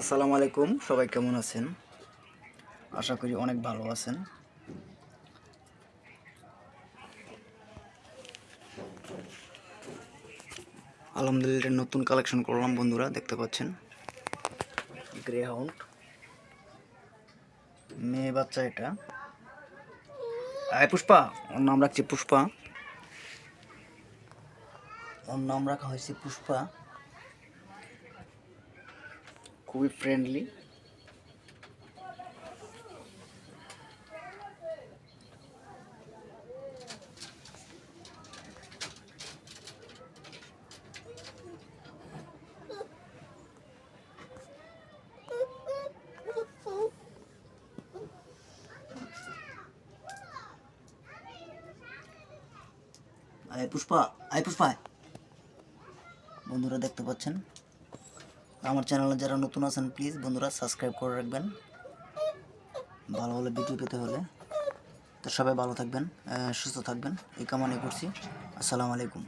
আসসালামু আলাইকুম, সবাই কেমন আছেন? আশা করি অনেক ভালো আছেন। আলহামদুলিল্লাহ, নতুন কালেকশন করলাম বন্ধুরা, দেখতে পাচ্ছেন। গ্রে হাউন্ড মেয়ে বাচ্চা এটা। আয় পুষ্পা, ওর নাম রাখছি পুষ্পা। ওর নাম রাখা হয়েছে পুষ্পা। খুবই ফ্রেন্ডলি আয় পুষ্পা আয় পুষ্পা। বন্ধুরা দেখতে পাচ্ছেন? আমার চ্যানেলে যারা নতুন আছেন প্লিজ বন্ধুরা সাবস্ক্রাইব করে রাখবেন। ভালো ভালো ভিডিও পেতে হলে। তো সবাই ভালো থাকবেন সুস্থ থাকবেন। এই কামনা করছি। আসসালামু আলাইকুম।